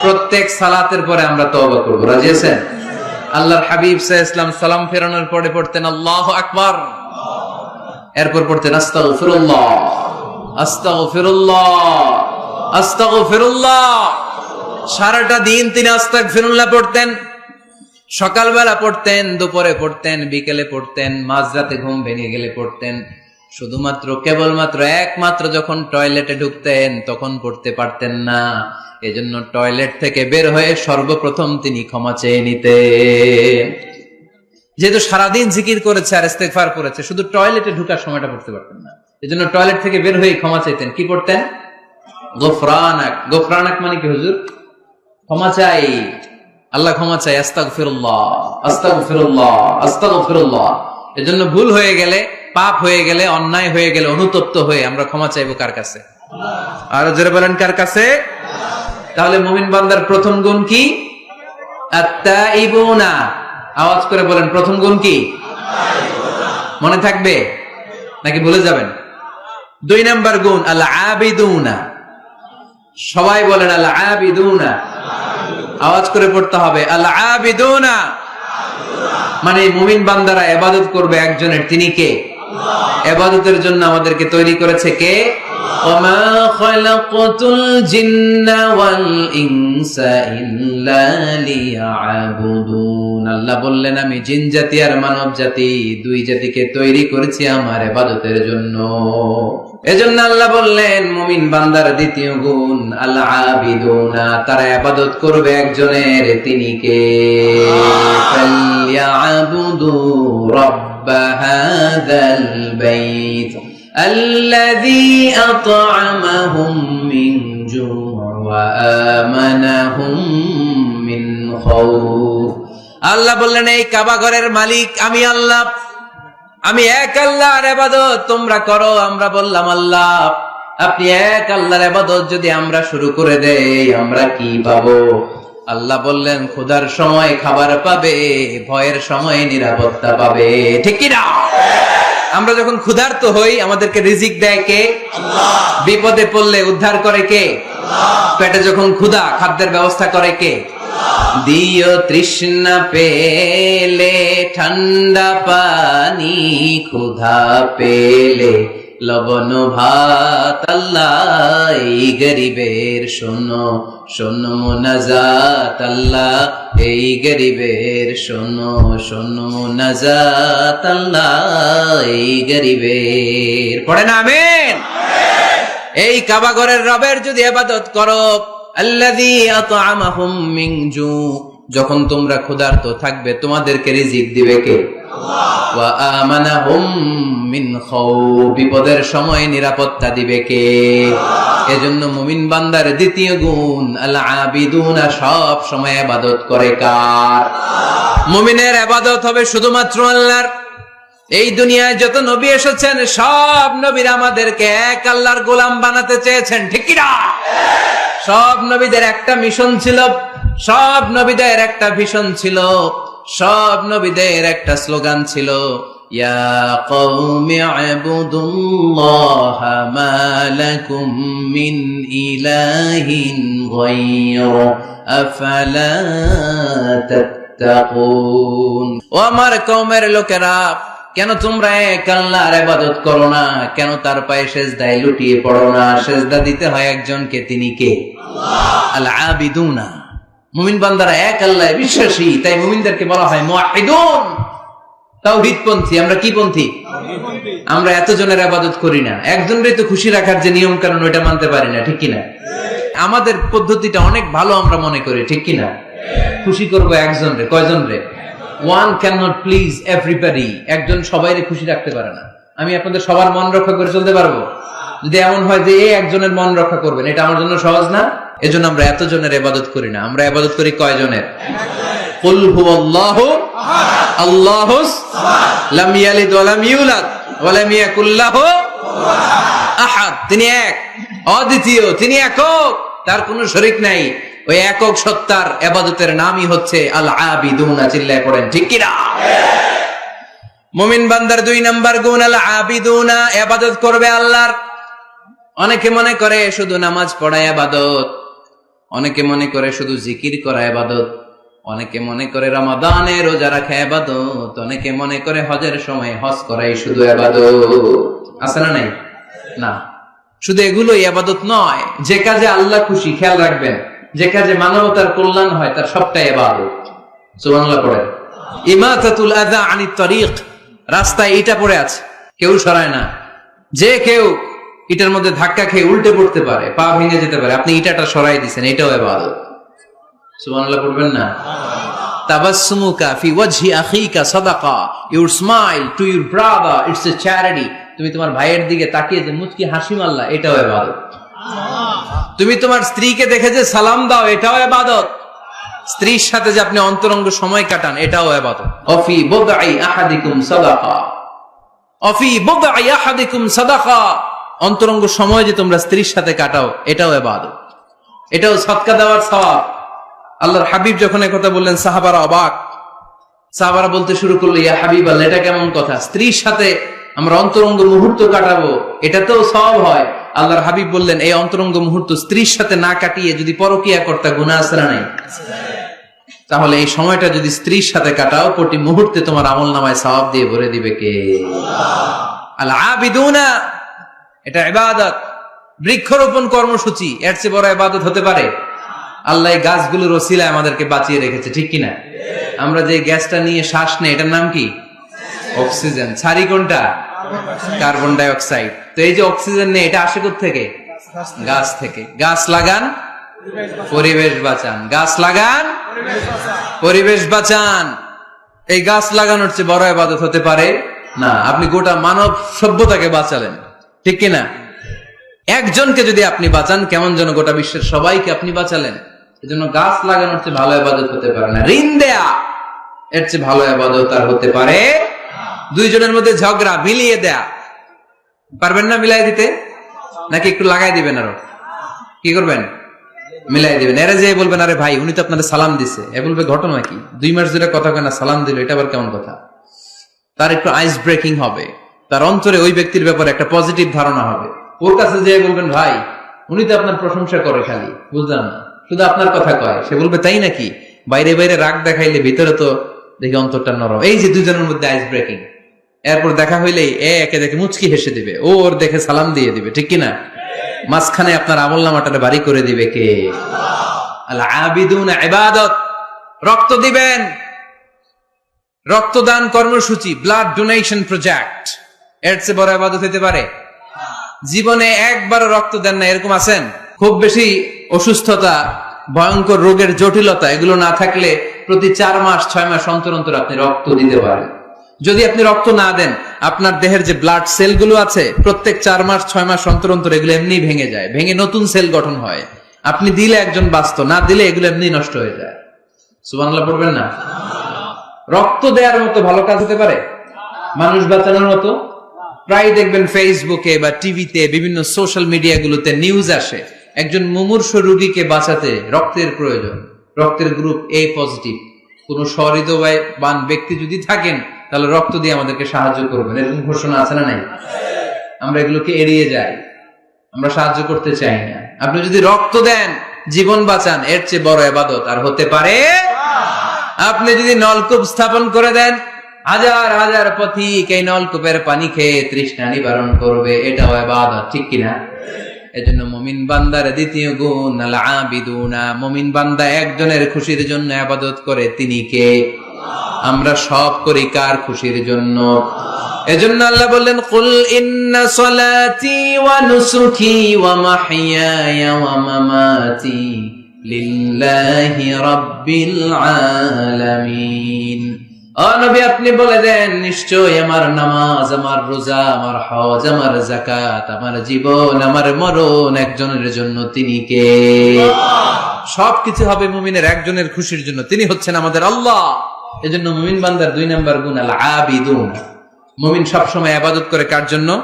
প্রত্যেক সালাতের পরে আমরা তওবা করব। রাজি আছেন? আল্লাহর হাবিব আলাইহি ইসলাম সালাম ফেরানোর পরে পড়তেন, আল্লাহু আকবার। এরপর পড়তেন, আস্তাগফিরুল্লাহ। আস্তাগফিরুল্লাহ। আস্তাগফিরুল্লাহ। সারাটা দিন তিনি আস্তাগফিরুল্লাহ পড়তেন, সকালবেলা পড়তেন, দুপুরে পড়তেন, বিকেলে পড়তেন, মাঝরাতে ঘুম ভেঙে গেলে পড়তেন। শুধুমাত্র, কেবলমাত্র একমাত্র যখন টয়লেটে ঢুকতেন, তখন পড়তে পারতেন না। এজন্য টয়লেট থেকে বের হয়ে সর্বপ্রথম তিনি ক্ষমা চেয়ে নিতেন। যেহেতু সারাদিন জিকির করেছে আর ইস্তেগফার করেছে, শুধু টয়লেটে ঢুকার সময়টা পড়তে পারতেন না। এজন্য টয়লেট থেকে বের হয়ে ক্ষমা চাইতেন। কি করতেন গোফরানাক। গোফরানাক মানে কি হুজুর? ক্ষমা চাই। আল্লাহ ক্ষমা চাই। আস্তাগ ফিরুল্লাহ আস্তাগ ফিরুল্লাহ আস্তাগ ফিরুল্লাহ এজন্য ভুল হয়ে গেলে পাপ হয়ে গেলে, অন্যায় হয়ে গেলে অনুতপ্ত হয়ে আমরা ক্ষমা চাইব কার কাছে? আর জোরে বলেন কার কাছে? তাহলে মুমিন বান্দার প্রথম গুণ কি? আওয়াজ করে বলেন, প্রথম গুণ কি? মনে থাকবে? নাকি ভুলে যাবেন? দুই নাম্বার গুণ আল আবিদুনা সবাই বলেন আল আবিদুনা আওয়াজ করে পড়তে হবে আল আবিদুনা মানে মুমিন বান্দারা এবাদত করবে একজনের, তিনি কে? এবাদতের জন্য আমাদেরকে তৈরি করেছে কে? আল্লাহ বললেন আমি জিন জাতি আর মানব জাতি দুই জাতিকে তৈরি করেছি আমার এবাদতের জন্য। এজন্য আল্লাহ বললেন মুমিন বান্দার দ্বিতীয় গুণ আল্লাহ আবিদুনা তারা আবাদত করবে একজনের তিনি কে? রব রাব্ব হাযাল বাইত الذي أطعمهم من جوع وآمنهم من خوف আল্লাহ বললেন এই কাবা ঘরের মালিক আমি আল্লাহ আমি এক আল্লাহর এবাদত তোমরা করো আমরা বললাম আল্লাহ আপনি এক আল্লাহর এবাদত যদি আমরা শুরু করে দেই আমরা কি পাবো আল্লাহ বললেন ক্ষুধার সময় খাবার পাবে ভয়ের সময় নিরাপত্তা পাবে। ঠিক কি না? আমরা যখন ক্ষুধার্ত হই আমাদেরকে রিজিক দেয় কে? বিপদে পড়লে উদ্ধার করে কে? পেটে যখন ক্ষুধা খাদ্যের ব্যবস্থা করে কে? দিও তৃষ্ণা পেলে ঠান্ডা পানি ক্ষুধা পেলে। লবণ ভাত আল্লাহ এই গরিবের শোনো শোনো মোনাজাত আল্লাহ এই গরিবের শোনো শোনো মোনাজাত আল্লাহ এই গরিবের। পড়ে না আমেন? এই কাবাগরের রবের যদি আবাদত করো আল্লাযী আত'আমাহুম মিন জু যখন তোমরা ক্ষুধার্ত থাকবে তোমাদেরকে রিজিক দিবে কে? ওয়া আমানাহুম বিপদের সময় নিরাপত্তা দিবে কে? এজন্য মুমিন বান্দার দ্বিতীয় গুণ, আল আবিদুনা, সব সময় ইবাদত করে কার? মুমিনের ইবাদত হবে শুধুমাত্র আল্লাহর। এই দুনিয়ায় যত নবী এসেছেন, সব নবীর আমাদেরকে এক আল্লাহর গোলাম বানাতে চেয়েছেন, ঠিক সব নবীদের একটা মিশন ছিল, সব নবীদের একটা ভিশন ছিল, সব নবীদের একটা স্লোগান ছিল। ইবুদুল্লাহ মা লাকুম মিন ইলাহিন গায়রু আফালা তাত্তাকুন ও আমার কওমের লোকেরা, কেন তোমরা এক আল্লাহর ইবাদত করো না? কেন তার পায়ে সেজদায় লুটিয়ে পড়ো না? সেজদা দিতে হয় একজনকে, তিনি কে? আল আবিদুনা মুমিন বান্দারা এক আল্লাহ বিশ্বাসী, তাই মুমিনদেরকে বলা হয় মুআহিদুন তাওহীদ পন্থী আমরা কি পন্থী? আমরা এতজনের আবাদত করি না। একজনের তো খুশি রাখার যে নিয়ম কারণ ওইটা মানতে পারি না ঠিক কিনা? আমাদের পদ্ধতিটা অনেক ভালো আমরা মনে করি ঠিক কিনা? খুশি করব একজন রে কয়জন রে one can not please everybody একজন সবাইরে খুশি রাখতে পারে না। আমি আপনাদের সবার মন রক্ষা করে চলতে পারব? যদি এমন হয় যে এই একজনের মন রক্ষা করবেন এটা আমার জন্য সহজ না? এজন্য আমরা এতজনের এবাদত করি না। আমরা এবাদত করি কয়জনের? তিনি এক, অদ্বিতীয়, তিনি একক। তার কোনো শরীক নাই। ওই একক সত্তার এবাদতের নামই হচ্ছে আল আবিদুনা চিল্লায় পড়েন, ঠিক কিনা? মুমিন বান্দার দুই নাম্বার গুণ আল আবিদুনা এবাদত করবে আল্লাহর। অনেকে মনে করে শুধু নামাজ পড়ায় আবাদত অনেকে মনে করে শুধু জিকির করা এবাদত। অনেকে মনে করে রমাদানে রোজা রাখা এবাদত অনেকে মনে করে হজের সময় হজ করাই শুধু এবাদত আছে না নাই? না। শুধু এগুলো আবাদত নয়, যে কাজে আল্লাহ খুশি, খেয়াল রাখবেন, যে কাজে মানবতার কল্যাণ হয়, তার সবটাই আবাদত। তরিক, রাস্তায় ইটা পড়ে আছে, কেউ সরায় না। যে কেউ ইটার মধ্যে ধাক্কা খেয়ে উল্টে পড়তে পারে, পা ভেঙে যেতে পারে, আপনি ইটাটা সরাই দিচ্ছেন এটাও ইবাদত সুবহানাল্লাহ পড়বেন না? তাবাসসুমুকা ফি ওয়াজহি আখিকা সাদাকা। Your smile to your brother it's a charity তুমি তোমার ভাইয়ের দিকে তাকিয়ে যে মুচকি হাসি মারলা এটাও ইবাদত। তুমি তোমার স্ত্রীকে দেখে যে সালাম দাও এটাও ইবাদত। স্ত্রীর সাথে যে আপনি অন্তরঙ্গ সময় কাটান এটাও ইবাদত। অফি বুদআই আহাদিকুম সাদাকা। অফি বুদআই আহাদিকুম সাদাকা। অন্তরঙ্গ সময় যে তোমরা স্ত্রীর সাথে কাটাও এটাও ইবাদত। এটাও সৎকা দেওয়ার সওয়াব। আল্লাহর হাবিব যখন কথা বললেন, সাহাবারা অবাক। সাহাবারা বলতে শুরু করল, ইয়া হাবিব আল্লাহ, এটা কেমন কথা? স্ত্রীর সাথে আমরা অন্তরঙ্গ মুহূর্ত কাটাবো এটাতেও সব হয়। আল্লাহর হাবিব বললেন, এই অন্তরঙ্গ মুহূর্ত স্ত্রীর সাথে না কাটিয়ে যদি পরকিয়া কর্তা গুণা আসরা নাই তাহলে এই সময়টা যদি স্ত্রীর সাথে কাটাও, প্রতি মুহূর্তে তোমার আমল নামায় সওয়াব দিয়ে ভরে দিবে কে? আল আবিদুনা, এটা ইবাদত, বৃক্ষরোপণ কর্মসূচি, এর চেয়ে বড় এবাদত হতে পারে। আল্লাহ গাছগুলোর ওসিলায় আমাদেরকে বাঁচিয়ে রেখেছে, ঠিক কিনা? আমরা যে গ্যাসটা নিয়ে শ্বাস নেই, এটার নাম কি? অক্সিজেন। ছাড়ি কোনটা? কার্বন ডাই অক্সাইড তো এই যে অক্সিজেন নেই, এটা আসে থেকে গাছ থেকে। গাছ লাগান, পরিবেশ বাঁচান। গাছ লাগান, পরিবেশ বাঁচান। এই গাছ লাগানোর চেয়ে বড় ইবাদত হতে পারে না। আপনি গোটা মানব সভ্যতাকে বাঁচালেন, ঠিক কিনা? একজনকে যদি আপনি বাঁচান, কেমন যেন গোটা বিশ্বের সবাইকে আপনি বাঁচালেন? এজন্য গাছ লাগানোর চেয়ে ভালো আবাদত হতে পারে না। ঋণ দেয়া, এর চেয়ে ভালো আবাদত আর হতে পারে দুইজনের মধ্যে ঝগড়া, মিলিয়ে দেয়া। পারবেন না মিলাই দিতে? নাকি একটু লাগাই দিবেন আরও? কি করবেন? মিলাই দিবেন। এরা যে বলবেন আরে ভাই, উনি তো আপনাদের সালাম দিছে। এ বলবে, ঘটনা কি? দুই মাস ধরে কথা কেনা সালাম দিল, এটা আবার কেমন কথা? তার একটু আইস ব্রেকিং হবে। তার অন্তরে ওই ব্যক্তির ব্যাপারে একটা পজিটিভ ধারণা হবে। ওর কাছে যে বলবেন, ভাই, উনি তো আপনার প্রশংসা করে খালি, বুঝলাম না। শুধু আপনার কথা কয়, সে বলবে, তাই নাকি? বাইরে বাইরে রাগ দেখাইলে ভিতরে তো দেখি অন্তরটা নরম। এই যে দুজনের মধ্যে আইস ব্রেকিং এরপর দেখা হইলেই এ একে দেখে মুচকি হেসে দিবে। ও ওর দেখে সালাম দিয়ে দিবে, ঠিক কিনা? মাঝখানে আপনার আমল নামাটা বাড়ি করে দিবে কে? আল আবিদুন রক্ত দিবেন। রক্তদান কর্মসূচি ব্লাড ডোনেশন প্রজেক্ট এর চেয়ে বড় ইবাদত হতে পারে? জীবনে একবারও রক্ত দেন না, এরকম আছেন? খুব বেশি অসুস্থতা, ভয়ঙ্কর রোগের জটিলতা, এগুলো না থাকলে প্রতি চার মাস, ছয় মাস অন্তর অন্তর আপনি রক্ত দিতে পারেন। যদি আপনি রক্ত না দেন, আপনার দেহের যে ব্লাড সেলগুলো আছে, প্রত্যেক চার মাস, ছয় মাস অন্তর অন্তর এগুলো এমনি ভেঙে যায়, ভেঙে নতুন সেল গঠন হয়। আপনি দিলে একজন বাস্ত না দিলে এগুলো এমনি নষ্ট হয়ে যায়। সুবানাল্লাহ পড়বেন না? রক্ত দেওয়ার মতো ভালো কাজ হতে পারে? মানুষ বাঁচানোর মতো? প্রায় দেখবেন ফেসবুকে বা টিভিতে বিভিন্ন সোশ্যাল মিডিয়াগুলোতে নিউজ আসে। একজন মুমূর্ষ রোগীকে বাঁচাতে রক্তের প্রয়োজন। রক্তের গ্রুপ এ পজিটিভ কোন সহৃদয়বান ব্যক্তি যদি থাকেন, তাহলে রক্ত দিয়ে আমাদেরকে সাহায্য করবেন। এরকম ঘোষণা আছে না নাই? আমরা এগুলোকে এড়িয়ে যাই। আমরা সাহায্য করতে চাই না। আপনি যদি রক্ত দেন, জীবন বাঁচান, এর চেয়ে বড় এবাদত আর হতে পারে আপনি যদি নলকূপ স্থাপন করে দেন, হাজার হাজার পথিক এই নলকূপের পানি খেয়ে তৃষ্ণা নিবারণ করবে। এটাও এবাদত ঠিক কিনা? এজন্য মমিন বান্দার দ্বিতীয় গুণ, আল মমিন বান্দা একজনের খুশির জন্য আবাদত করে, তিনি কে? আমরা সব করি কার খুশির জন্য? এজন্য আল্লাহ বললেন, কুল ইন্না সলাতি ওয়া নুসুকি ওয়া ওয়া মামাতি লিল্লাহি রাব্বিল আলামিন। ও নবী আপনি বলে দেন নিশ্চয় আমার নামাজ আমার রোজা আমার হজ আমার জাকাত আমার জীবন আমার মরণ একজনের জন্য তিনি কে? সবকিছু হবে মুমিনের একজনের খুশির জন্য। তিনি হচ্ছেন আমাদের আল্লাহ। এজন্য মুমিন বান্দার দুই নাম্বার গুণ আল আবিদুন মুমিন সবসময় আবাদত করে কার জন্য?